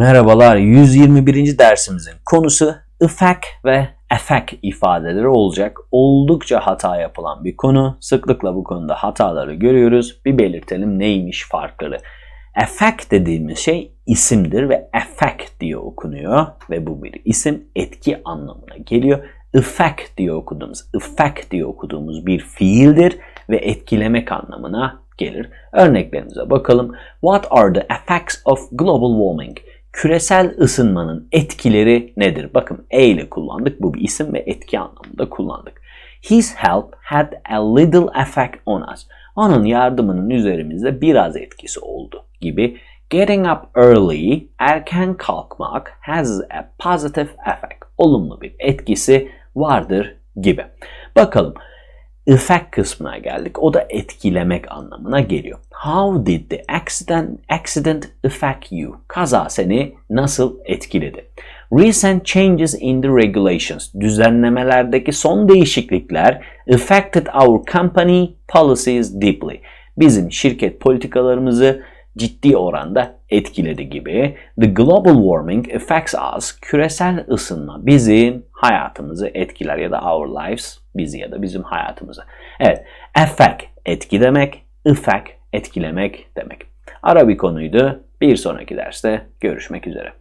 Merhabalar, 121. dersimizin konusu effect ve effect ifadeleri olacak. Oldukça hata yapılan bir konu. Sıklıkla bu konuda hataları görüyoruz. Bir belirtelim neymiş farkları. Effect dediğimiz şey isimdir ve effect diye okunuyor ve bu bir isim etki anlamına geliyor. Effect diye okuduğumuz, effect diye okuduğumuz bir fiildir ve etkilemek anlamına gelir. Örneklerimize bakalım. What are the effects of global warming? Küresel ısınmanın etkileri nedir? Bakın E ile kullandık. Bu bir isim ve etki anlamında kullandık. His help had a little effect on us. Onun yardımının üzerimizde biraz etkisi oldu gibi. Getting up early, erken kalkmak has a positive effect. Olumlu bir etkisi vardır gibi. Bakalım effect kısmına geldik. O da etkilemek anlamına geliyor. How did the accident, accident affect you? Kaza seni nasıl etkiledi? Recent changes in the regulations, düzenlemelerdeki son değişiklikler affected our company policies deeply. Bizim şirket politikalarımızı ciddi oranda etkiledi gibi. The global warming affects us. Küresel ısınma bizim hayatımızı etkiler ya da our lives bizi ya da bizim hayatımızı. Evet, affect etki demek, effect etkilemek demek. Ara bir konuydu. Bir sonraki derste görüşmek üzere.